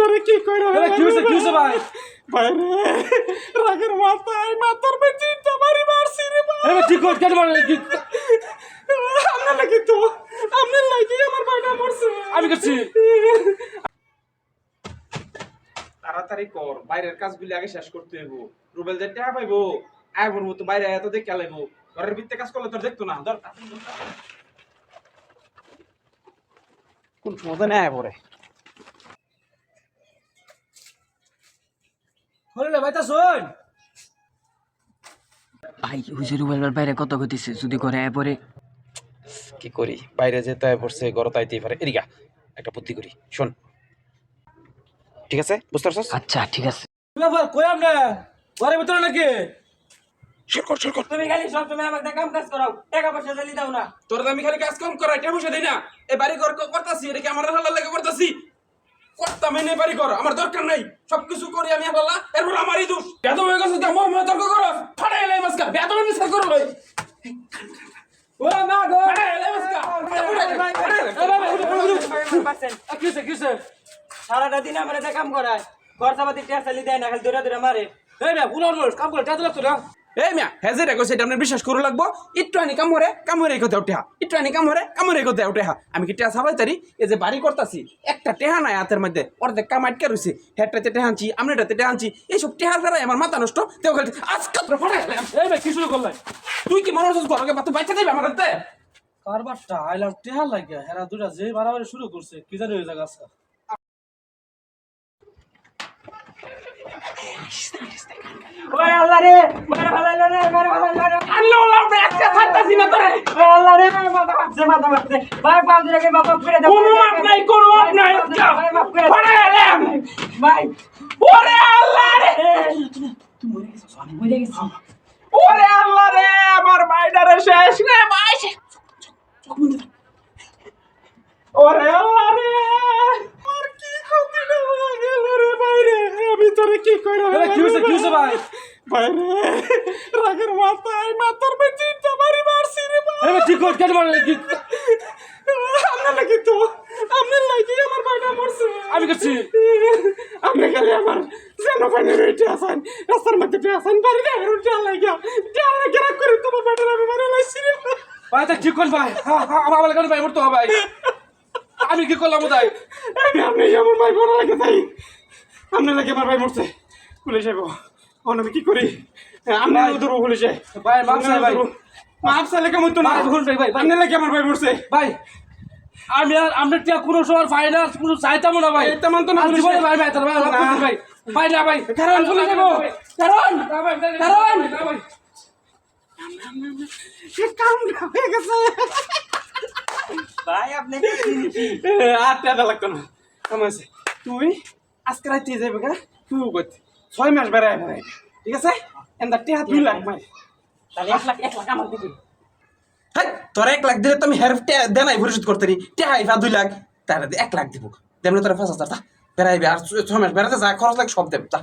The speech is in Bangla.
তোরে কি কইরা এ, কি হইছে, কি হইছে ভাই? বাইরে রাগের মাথায় মাথার বেঁচে তোমারই মারছি রে ভাই। এ, ঠিক কর কেন মারে কি আপনার লাগি তো আপনার লাগি আমার ভাইটা মরছে। আমি করছি। তাড়াতাড়ি কর বাইরের কাজগুলি আগে শেষ করতে হইব। রুবেল যে টাকা পাইবো আয় বলব তো বাইরে এত দেখে লাগবো ঘরের ভিতরে কাজ করলে তোর দেখতো না ধর কোন মজা নেয় পরে হলে ভাই শোন ভাই হুজুর বলবার বাইরে কত ঘটিছে যদি করে আয় পরে কি করি? বাইরে যেতে হয় পড়ছে ঘরে তাইতেই পারে। এদিকা একটা বুদ্ধি করি। শোন। ঠিক আছে? বুঝতে পারছস? আচ্ছা ঠিক আছে। ব্যাপার? কই আমরা ঘরের ভিতরে নাকি? শুরু কর তুমি খালি সব সময় আমাকে কাম কাজ করাও টাকা পয়সা দিলি দাও না। তোর আমি খালি কাজ কম করাই টাকা পয়সা দেই না। এ বাড়ি ঘর করতাছি এটা কি আমার হালাল লাগে করতাছি। করতাম এনে বাড়ি ঘর আমার দরকার নাই। সবকিছু করি আমি হালালা এরপর আমারই দোষ। বেদ হয়ে গেছে তো মোহ মোহ তর্ক করো। ফাটাই এলাই মাসকা বেদ হয়ে মিসকা করো লই না গো। ফাটাই এলাই মাসকা? সারাটা দিন আমার কাম করায়। খরচা পাতি টাকা চালি দেয় না, খালি দৌড়া দৌড়া মারে। এই না পুরো কাম করে টাকা লাগতো না? এই মিয়া হেজে রেখো সেটা আপনার বিশ্বাস করু লাগবো? একটু আনি কাম হরে কাম হরে কোথাও উঠে একটু আনি কাম হরে কাম হরে কোথাও উঠে আমি কি টেহা সাবাই তারি? এই যে বাড়ি করতাছি একটা টেহা নাই হাতের মধ্যে অর্ধেক কাম আটকে রয়েছে হেডটাতে টেহা আনছি আমি এটাতে টেহা আনছি। এইসব টেহার ফেরাই আমার মাথা নষ্ট। তেও খালি আজকে তো ফাটাই এই ভাই কি শুরু করলাই তুই কি মনে হচ্ছে ঘরকে বাচ্চা বাচ্চা দিবে আমার হাতে? কারবারটা আইলাম টেহার লাগিয়া। হেরা দুটা যে মারামারি শুরু করছে কি জানি হয়ে যাবে আজকে ওই আল্লাহ রে মারে ভালাইলো রে মারে রে আল্লাহ মাথা মারছে মাথা মারছে ভাই দিন আগে বাবা ফিরে দাও নাই কোনো নাই ভাই মাফ করে দাও। ভাই ওরে আল্লাহ রে ওরে আল্লাহ রে আমার বাইডারে শেষ রে ভাই ওরে আল্লাহ রে আর কি ক্ষতি না হয়ে গেল রে বাইরে আমি তোরে কি হইছে, কি হইছে ভাই? বাইরে রাগের মাথায় মাথার বেঁচে তোমারই মারছি রে ভাই। এ, ঠিক কর কেন মারে কি আপনার লাগি তো আপনার লাগি আমার বাইডা মরছে। আমি করছি। আপনি খালি আমার যেন পানি রইতে আছেন রাস্তার মধ্যে পেয়ে আছেন বাড়ি দেখেন উঠে লাগিয়া ডাল লাগিয়া রাগ করে তোমার বাইডার আমি মারা লাইছি রে ভাই। ভাই তা ঠিক কর ভাই। আমার আমার কাছে ভাই মরতে হবে ভাই। আমি কি করলাম তাই আমি আপনি আমার ভাই বোনা লাগে তাই আপনার লাগে আমার ভাই মরছে। পুলিশ আইব। অন আমি কি করি? আপনি ধরবো পুলিশে। ভাই মাপ চাই ভাই। মাপ চাইলে কেমন তো না? ভাই, ভুল ভাই, ভাই, ভাই। আপনার লাগে আমার ভাই মরছে। ভাই আমি আর আমরা টিয়া কোনো সময় ফাইনান্স কোনো চাইতাম না ভাই। এই তেমন তো না ভাই ভাই ভাই ভাই ভাই না ভাই। কারণ পুলিশ আইব কারণ। কারণ। হয়ে গেছে? ভাই আপনি আর টাকা লাগতো না। তুই আজকে রাইতে যাবে কা? তুই করতে ছয় মাস বেড়ায় বেড়ায় ঠিক আছে? এন্দা টেহা দুই লাখ মাই তাহলে এক লাখ এক লাখ আমার দিবি। হ্যাঁ তোর এক লাখ দিলে তুমি হের দেনাই পরিশোধ করতে নি। টেহাই বা দুই লাখ তার এক লাখ দিব। দেমনে তোরা পাঁচ হাজার তা। বেড়াইবে আর ছয় মাস বেড়াতে যা খরচ লাগে সব দেব তা।